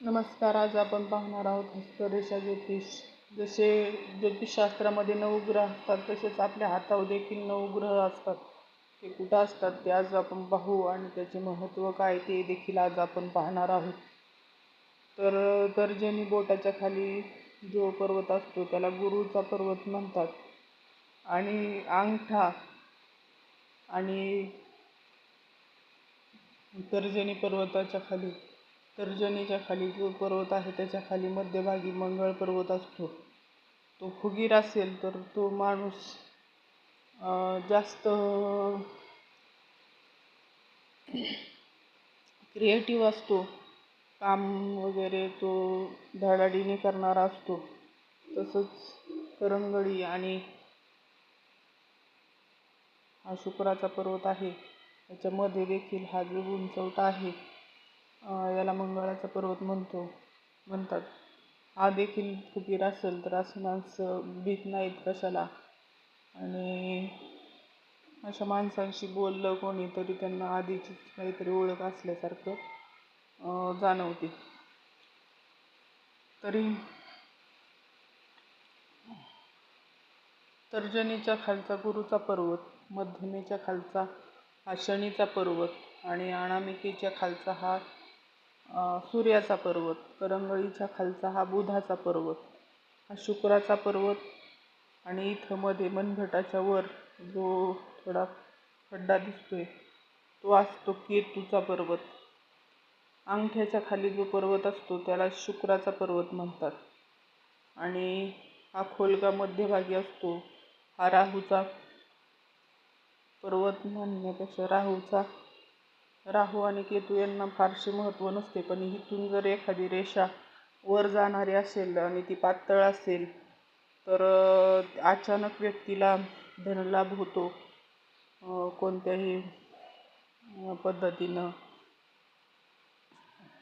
नमस्कार आज आपण पाहणार आहोत हस्तरेषा ज्योतिष. जसे ज्योतिषशास्त्रामध्ये नऊ ग्रह असतात तसेच आपल्या हातावर देखील नऊ ग्रह असतात. ते कुठं असतात ते आज आपण पाहू आणि त्याचे महत्त्व काय ते देखील आज आपण पाहणार आहोत. तर तर्जनी बोटाच्या खाली जो पर्वत असतो त्याला गुरुचा पर्वत म्हणतात. आणि अंगठा आणि तर्जनी पर्वताच्या खाली तर्जनीच्या खाली जो पर्वत आहे त्याच्याखाली मध्यभागी मंगळ पर्वत असतो. तो फुगीर असेल तर तो माणूस जास्त क्रिएटिव्ह असतो. काम वगैरे तो धडाडीने करणारा असतो. तसंच करंगळी आणि हा शुक्राचा पर्वत आहे. त्याच्यामध्ये देखील हा जो उंचवटा आहे याला मंगळाचा पर्वत म्हणतो म्हणतात. हा देखील फुगीर असेल तर असं माणसं भीत नाहीत कशाला. आणि अशा माणसांशी बोललं कोणी तरी त्यांना आधीची काहीतरी ओळख असल्यासारखं जाणवते. तरी तर्जनीच्या खालचा गुरुचा पर्वत मध्यमेच्या खालचा हा शनीचा पर्वत आणि अनामिकेच्या खालचा हा सूर्याचा पर्वत करंगळीच्या खालचा हा बुधाचा पर्वत हा शुक्राचा पर्वत आणि इथं मध्ये मनगटाच्या वर जो थोडा खड्डा दिसतोय तो असतो केतूचा पर्वत. अंगठ्याच्या खाली जो पर्वत असतो त्याला शुक्राचा पर्वत म्हणतात. आणि हा खोलगा मध्यभागी असतो हा राहूचा पर्वत म्हणण्यापेक्षा राहूचा राहू आणि केतू यांना फारसे महत्त्व नसते पण इथून जर एखादी रेषा वर जाणारी असेल आणि ती पातळ असेल तर अचानक व्यक्तीला धनलाभ होतो कोणत्याही पद्धतीनं.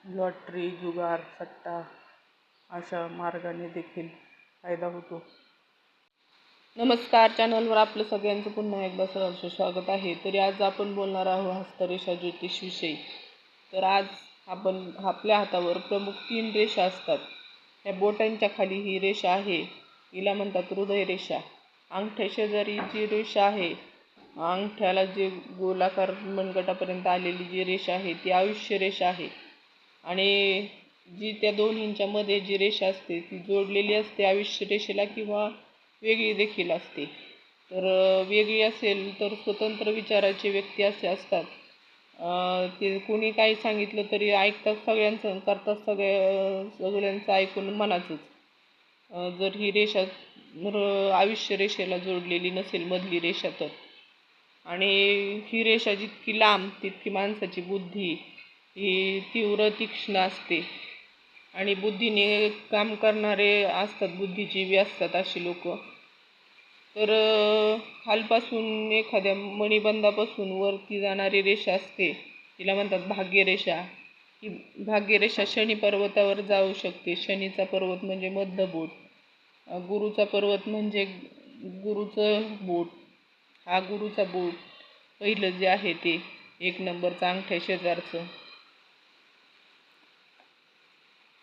लॉटरी जुगार सट्टा अशा मार्गाने देखील फायदा होतो. नमस्कार चॅनलवर आपलं सगळ्यांचं पुन्हा एकदा सहर्ष स्वागत आहे. तरी आज आपण बोलणार आहोत हस्तरेषा ज्योतिषविषयी. तर आज आपण आपल्या हातावर प्रमुख तीन रेषा असतात. ह्या बोटांच्या खाली ही रेषा आहे. हिला म्हणतात हृदय रेषा अंगठ्या शेजारी जी रेषा आहे अंगठ्याला जे गोलाकार मनगटापर्यंत आलेली जी रेषा आहे ती आयुष्य रेषा आहे. आणि जी त्या दोन्हींच्या मध्ये जी रेषा असते ती जोडलेली असते आयुष्य रेषेला किंवा वेगळी देखील असते. तर वेगळी असेल तर स्वतंत्र विचाराचे व्यक्ती असे असतात. ते कोणी काही सांगितलं तरी ऐकतात सगळ्यांचं करतात सगळ्या सगळ्यांचं ऐकून मनाचंच. जर ही रेषा आयुष्य रेषेला जोडलेली नसेल मधली रेषा तर. आणि ही रेषा जितकी लांब तितकी माणसाची बुद्धी ही तीव्र तीक्ष्ण असते. आणि बुद्धीने काम करणारे असतात बुद्धिजीवी असतात अशी लोक. तर खालपासून एखाद्या मणिबंधापासून वरती जाणारी रेषा असते. तिला म्हणतात भाग्यरेषा. ही भाग्यरेषा शनी पर्वतावर जाऊ शकते. शनीचा पर्वत म्हणजे मध्य बोट गुरुचा पर्वत म्हणजे गुरुचं बोट. हा गुरुचा बोट पहिलं जे आहे ते एक नंबरचं अंगठ्या शेजारचं.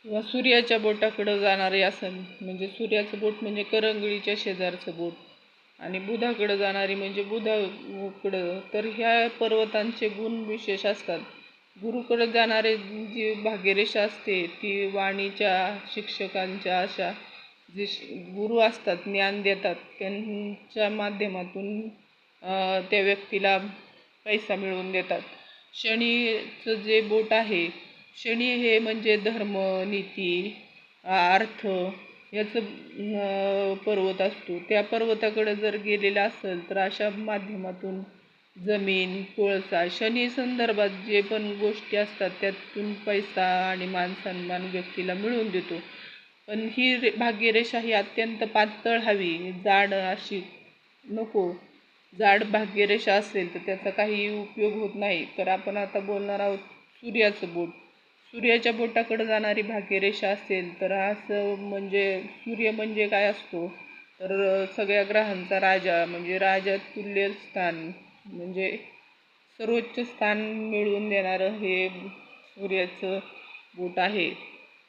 किंवा सूर्याच्या बोटाकडं जाणारे आसन म्हणजे सूर्याचं बोट म्हणजे करंगळीच्या शेजारचं बोट. आणि बुधाकडं जाणारी म्हणजे बुधाकडं. तर ह्या पर्वतांचे गुण विशेष असतात. गुरुकडं जाणारे जी भाग्यरेषा असते ती वाणीच्या शिक्षकांच्या अशा जे गुरु असतात ज्ञान देतात त्यांच्या माध्यमातून त्या व्यक्तीला पैसा मिळवून देतात. शनीचं जे बोट आहे शनी हे म्हणजे धर्म नीती अर्थ याचं पर्वत असतो. त्या पर्वताकडे जर गेलेला असेल तर अशा माध्यमातून जमीन कोळसा शनी संदर्भात जे पण गोष्टी असतात त्यातून पैसा आणि मानसन्मान व्यक्तीला मिळवून देतो. पण ही रे भाग्यरेषा ही अत्यंत पातळ हवी. जाड अशी नको. जाड भाग्यरेषा असेल तर त्याचा काही उपयोग होत नाही. तर आपण आता बोलणार आहोत सूर्याचं बोट. सूर्याच्या बोटाकडे जाणारी भाग्यरेषा असेल तर असं म्हणजे सूर्य म्हणजे काय असतो? तर सगळ्या ग्रहांचा राजा म्हणजे राजा तुल्य स्थान म्हणजे सर्वोच्च स्थान मिळवून देणारं हे सूर्याचं बोट आहे.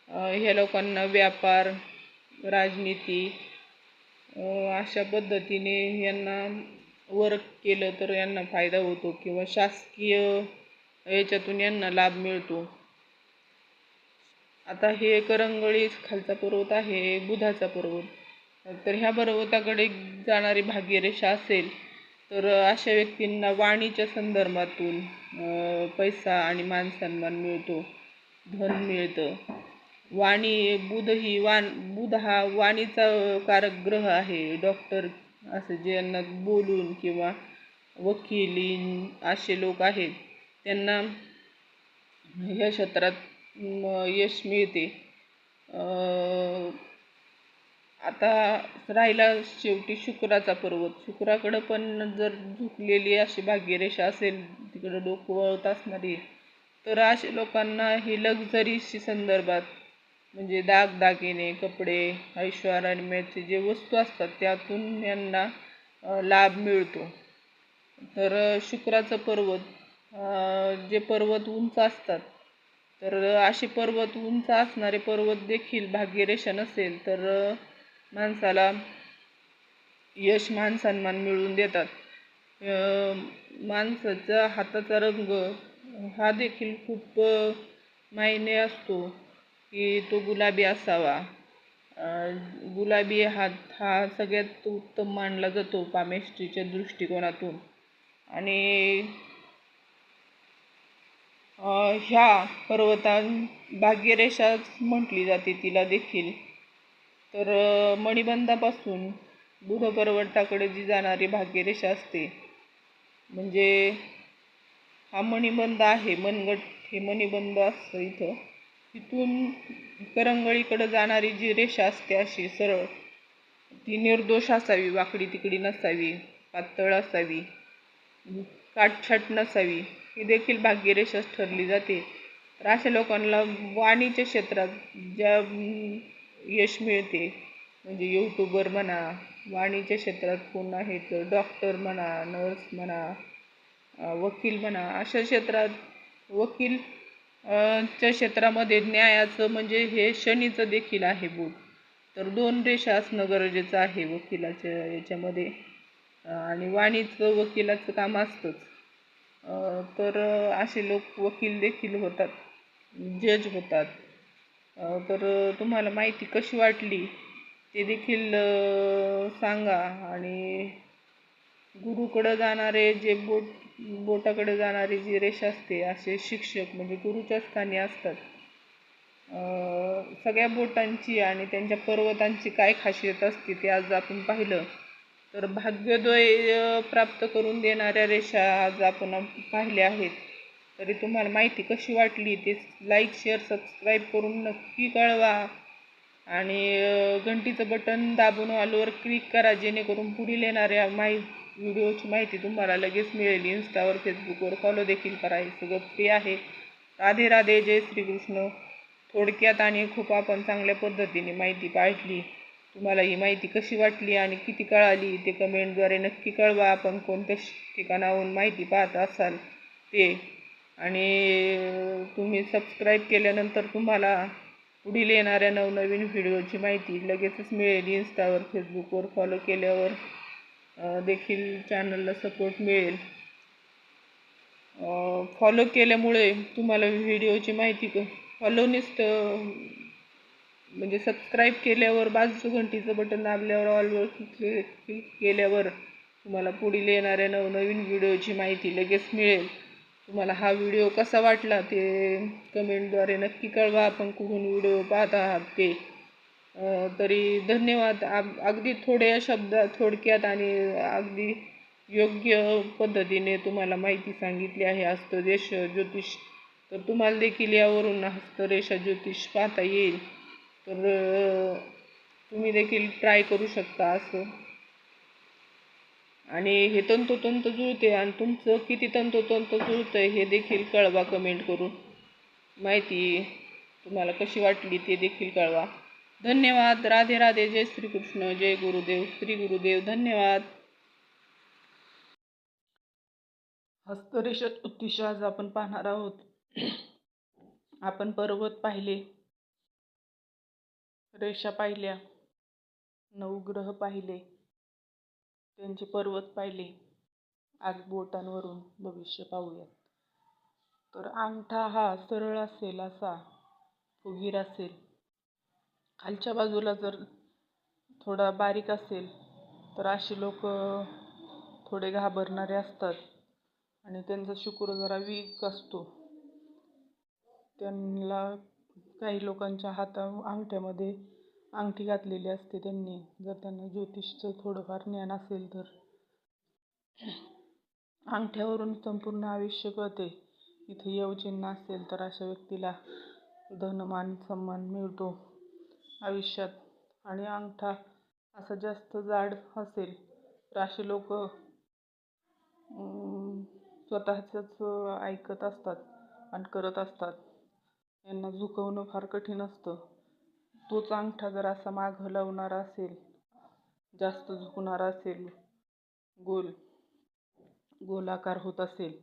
ह्या लोकांना व्यापार राजनीती अशा पद्धतीने यांना वर्क केलं तर यांना फायदा होतो किंवा शासकीय याच्यातून यांना लाभ मिळतो. आता हे करंगळी खालचा पर्वत आहे बुधाचा पर्वत तर ह्या पर्वताकडे जाणारी भाग्यरेषा असेल तर अशा व्यक्तींना वाणीच्या संदर्भातून पैसा आणि मानसन्मान मिळतो धन मिळतं. वाणी बुध ही वाण बुध हा वाणीचा कारक ग्रह आहे. डॉक्टर असं ज्यांना बोलून किंवा वकील असे लोक आहेत त्यांना ह्या क्षेत्रात यश मिळते. आता राहिला शेवटी शुक्राचा पर्वत. शुक्राकडं पण जर झुकलेली अशी भाग्यरेषा असेल तिकडं डोकं वळत असणारी तर अशा लोकांना ही लक्झरीशी संदर्भात म्हणजे दागदागिने कपडे ऐश्वर्याचे जे वस्तू असतात त्यातून यांना लाभ मिळतो. तर शुक्राचं पर्वत जे पर्वत उंच असतात तर असे पर्वत उंच असणारे पर्वत देखील भाग्यरेषा नसेल तर माणसाला यश मान सन्मान मिळवून देतात. माणसाचा हाताचा रंग हा देखील खूप मायने असतो की तो गुलाबी असावा. गुलाबी हात हा सगळ्यात उत्तम मानला जातो पामेस्ट्रीच्या दृष्टिकोनातून. आणि ह्या पर्वतां भाग्यरेषाच म्हटली जाते तिला देखील. तर मणिबंधापासून बुध पर्वताकडे जी जाणारी भाग्यरेषा असते म्हणजे हा मणिबंध आहे मनगट हे मणिबंध असतं इथं. तिथून करंगळीकडं जाणारी जी रेषा असते अशी सरळ ती निर्दोष असावी वाकडी तिकडी नसावी पातळ असावी काटछाट नसावी. ही देखील भाग्यरेषाच ठरली जाते. तर अशा लोकांना वाणीच्या क्षेत्रात ज्या यश मिळते म्हणजे यूट्यूबर म्हणा वाणीच्या क्षेत्रात कोण आहे तर डॉक्टर म्हणा नर्स म्हणा वकील म्हणा अशा क्षेत्रात वकील च्या क्षेत्रामध्ये न्यायाचं म्हणजे हे शनीचं देखील आहे बुक तर दोन रेषा असणं गरजेचं आहे वकिलाच्या याच्यामध्ये. आणि वाणीचं वकिलाचं काम असतंच. तर असे लोक वकील देखील होतात जज होतात. तर तुम्हाला माहिती कशी वाटली? ते देखील सांगा. आणि गुरुकडं जाणारे जे बोट बोटाकडे जाणारी जी रेषा असते असे शिक्षक म्हणजे गुरुच्या स्थानी असतात. सगळ्या बोटांची आणि त्यांच्या पर्वतांची काय खासियत असते ते आज आपण पाहिलं. तर भाग्योदय प्राप्त करून देणाऱ्या रेषा आज आपण पाहिल्या आहेत. तरी तुम्हाला माहिती कशी वाटली ते लाईक शेअर सबस्क्राईब करून नक्की कळवा. आणि घंटीचं बटन दाबून ऑलवर क्लिक करा जेणेकरून पुढील येणाऱ्या माहि व्हिडिओची माहिती तुम्हाला लगेच मिळेल. इन्स्टावर फेसबुकवर फॉलो देखील करा. हे सगळं फ्री आहे. राधे राधे जय श्रीकृष्ण. थोडक्यात आणि खूप आपण चांगल्या पद्धतीने माहिती पाहिली तुम्हाला ही माहिती कशी वाटली आणि किती कळाली ते कमेंटद्वारे नक्की कळवा. आपण कोणत्या श- ठिकाणाहून माहिती पाहत असाल ते. आणि तुम्ही सबस्क्राईब केल्यानंतर तुम्हाला पुढील येणाऱ्या नवनवीन व्हिडिओची माहिती लगेचच मिळेल. इन्स्टावर फेसबुकवर फॉलो केल्यावर देखील चॅनलला सपोर्ट मिळेल. फॉलो केल्यामुळे तुम्हाला व्हिडिओची माहिती फॉलोनीच म्हणजे सबस्क्राईब केल्यावर बाजूचं घंटीचं बटन दाबल्यावर ऑलवर क्लिक क्लिक केल्यावर तुम्हाला पुढील येणाऱ्या नवनवीन व्हिडिओची माहिती लगेच मिळेल. तुम्हाला हा व्हिडिओ कसा वाटला ते कमेंटद्वारे नक्की कळवा. आपण कुठून व्हिडिओ पाहत आहात ते. तरी धन्यवाद. अग अगदी थोड्या शब्दात थोडक्यात आणि अगदी योग्य पद्धतीने तुम्हाला माहिती सांगितली आहे. हस्तरेष ज्योतिष. तर तुम्हाला देखील यावरून हस्तरेषा ज्योतिष पाहता येईल. तर तुम्ही देखील ट्राय करू शकता असं. आणि हे तंतोतंत जुळते आणि तुमचं किती तंतोतंत जुळतं हे देखील कळवा कमेंट करून. माहिती तुम्हाला कशी वाटली ते देखील कळवा. धन्यवाद. राधे राधे. जय श्रीकृष्ण. जय गुरुदेव. श्री गुरुदेव धन्यवाद. हस्तरेषा ज्योतिष आज आपण पाहणार आहोत. आपण पर्वत पाहिले. रेषा पाहिल्या. नवग्रह पाहिले. त्यांचे पर्वत पाहिले. आज बोटांवरून भविष्य पाहूयात. तर अंगठा हा सरळ असेल असा फुगीर असेल. खालच्या बाजूला जर थोडा बारीक असेल तर असे लोक थोडे घाबरणारे असतात आणि त्यांचा शुक्र जरा वीक असतो. त्यांना काही लोकांच्या हाता अंगठ्यामध्ये अंगठी घातलेली असते त्यांनी. जर त्यांना ज्योतिषचं थोडंफार ज्ञान असेल तर. अंगठ्यावरून संपूर्ण आयुष्य कळते. इथे यवचिन्ह असेल तर अशा व्यक्तीला धनमान सन्मान मिळतो. आयुष्यात आणि अंगठा असा जास्त जाड असेल तर असे लोक स्वतःचंच ऐकत असतात आणि करत असतात. यांना झुकवणं फार कठीण असतं. तोच अंगठा जर असा मागं लावणारा असेल जास्त झुकणारा असेल गोल गोलाकार होत असेल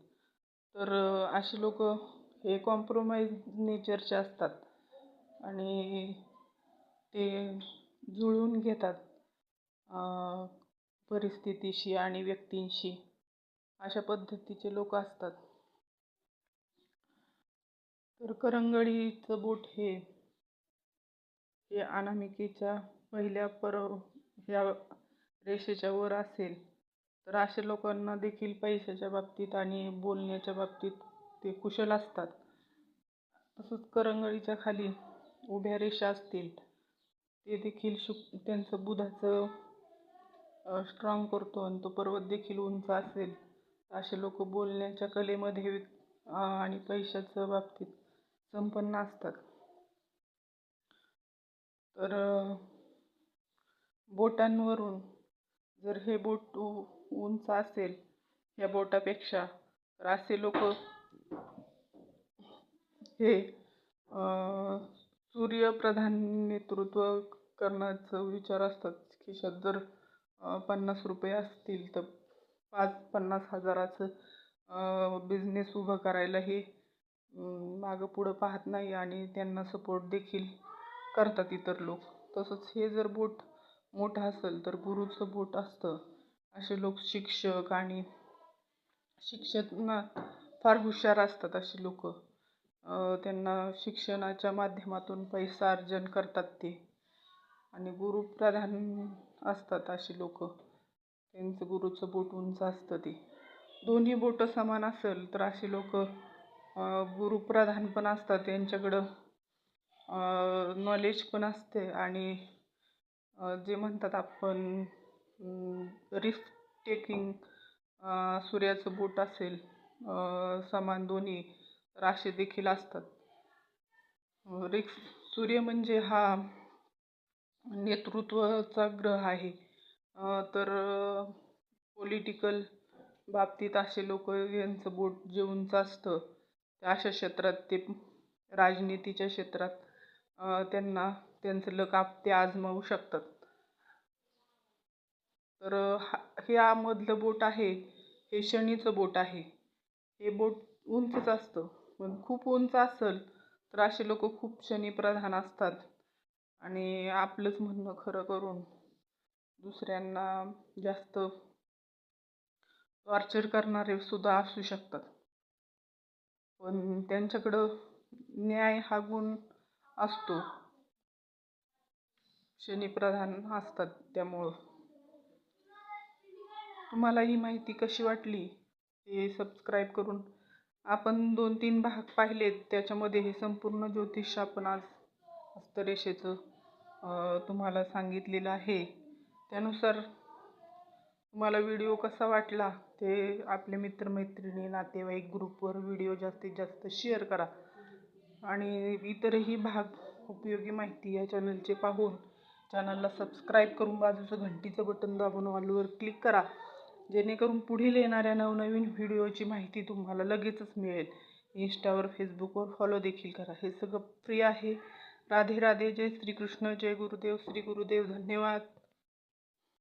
तर असे लोक हे कॉम्प्रोमाइज नेचरचे असतात. आणि ते जुळवून घेतात परिस्थितीशी आणि व्यक्तींशी. अशा पद्धतीचे लोक असतात. तर करंगळीचं बोट हे. हे अनामिकेच्या पहिल्या पर ह्या रेषेच्या वर असेल. तर अशा लोकांना देखील पैशाच्या बाबतीत आणि बोलण्याच्या बाबतीत ते कुशल असतात. तसंच करंगळीच्या खाली उभ्या रेषा असतील. ते देखील शुक त्यांचं बुधाचं स्ट्रॉंग करतो आणि तो पर्वत देखील उंच असेल. असे लोक बोलण्याच्या कलेमध्ये आणि पैशाच्या बाबतीत संपन्न असतात. तर बोटांवरून जर हे बोट उंच असेल या बोटापेक्षा तर असे लोक हे सूर्यप्रधान नेतृत्व करण्याचं विचार असतात. खिशात जर पन्नास रुपये असतील तर पाच पन्नास हजाराचं बिझनेस उभं करायला हे मागं पुढं पाहत नाही आणि त्यांना सपोर्ट देखील करतात इतर लोक. तसंच हे जर बोट मोठं असेल तर गुरुचं बोट असतं. असे लोक शिक्षक आणि शिक्षकांना फार हुशार असतात अशी लोक. त्यांना शिक्षणाच्या माध्यमातून पैसा अर्जन करतात ते. आणि गुरुप्रधान असतात अशी लोक. त्यांचं गुरुचं बोट उंच असतं ते. दोन्ही बोटं समान असेल तर अशी लोक गुरुप्रधान पण असतात त्यांच्याकडं नॉलेज पण असते आणि जे म्हणतात आपण रिस्क टेकिंग सूर्याचं बोट असेल समान दोन्ही राशी देखील असतात. रिक्स सूर्य म्हणजे हा नेतृत्वाचा ग्रह आहे. तर पॉलिटिकल बाबतीत असे लोक यांचं बोट जे असतं. अशा क्षेत्रात ते राजनीतीच्या क्षेत्रात त्यांना त्यांचं लक आप ते आजमावू शकतात. तर हा ह्यामधलं बोट आहे हे शनीचं बोट आहे. हे बोट उंचच असतं. पण खूप उंच असेल तर असे लोक खूप शनीप्रधान असतात. आणि आपलंच म्हणणं खरं करून दुसऱ्यांना जास्त टॉर्चर करणारे सुद्धा असू शकतात. पण त्यांच्याकडं न्याय हा गुण असतो. शनीप्रधान असतात त्यामुळं. तुम्हाला ही माहिती कशी वाटली? हे सबस्क्राईब करून आपण दोन तीन भाग पाहिलेत त्याच्यामध्ये हे संपूर्ण ज्योतिष आपण आज हस्तरेषेचं तुम्हाला सांगितलेलं आहे. त्यानुसार तुम्हाला व्हिडिओ कसा वाटला ते आपले मित्रमैत्रिणी नातेवाईक ग्रुपवर व्हिडिओ जास्तीत जास्त शेअर करा. आणि इतरही भाग उपयोगी माहिती या चॅनलचे पाहून चॅनलला सबस्क्राईब करून बाजूचं घंटीचं बटन दाबून ऑलवर क्लिक करा. जेणेकरून पुढील येणाऱ्या नवनवीन व्हिडिओची माहिती तुम्हाला लगेचच मिळेल. इंस्टावर फेसबुकवर फॉलो देखील करा. हे सगळं फ्री आहे. राधे राधे जय श्रीकृष्ण. जय गुरुदेव. श्री गुरुदेव. धन्यवाद.